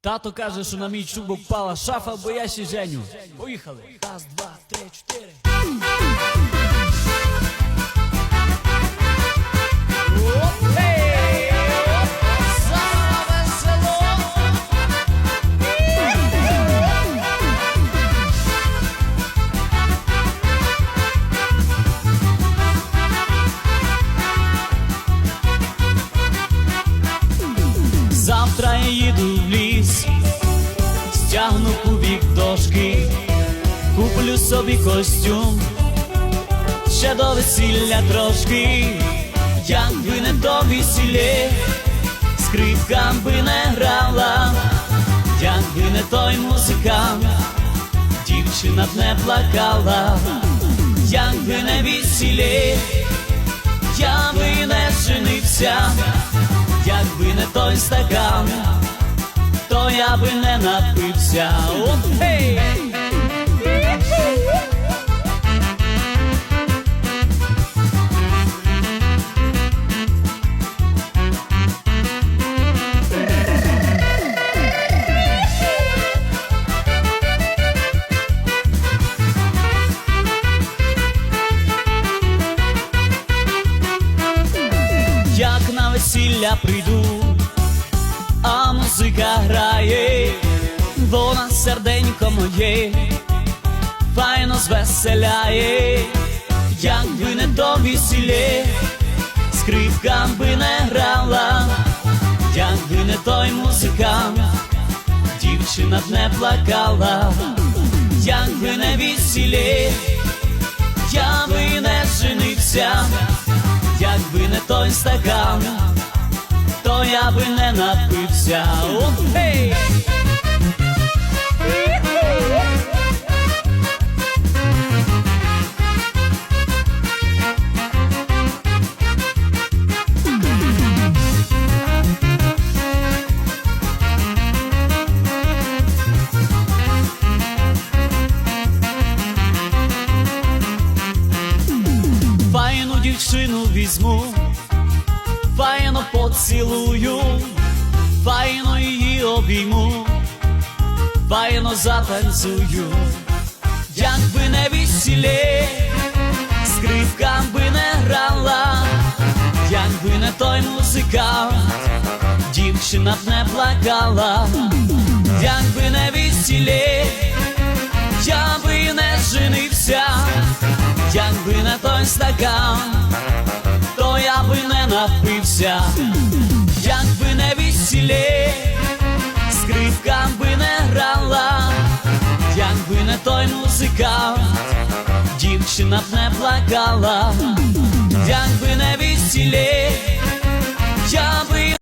Тато каже, що на мій чубок пала шафа, бо я ще женю. Поїхали. Раз, два, три, чотири. Собі костюм, ще до весілля трошки, як би не то весілє, скрипка би не грала, як би не той музикант, дівчина б не плакала, як би не весілє, я би не женився. Якби не той стакан, то я би не напився. Гей! Як весілля прийду, а музика грає, вона серденько моє, файно звеселяє, якби не то весілє, скрипка би не грала, якби не той музикант, дівчина б не плакала, якби не весілє, я би не женився якби не той стакан, я би не напився. О! Файну дівчину візьму, файно поцілую, файно її обійму, файно затанцюю, якби не весілє, скрипка би не грала, якби не той музикант, дівчина б не плакала, якби не весілє, я би не женився якби не той стакан, напився, як би не весілі, скрипка би не грала, як би не той музикант, дівчина б не плакала, як би не весілі, я би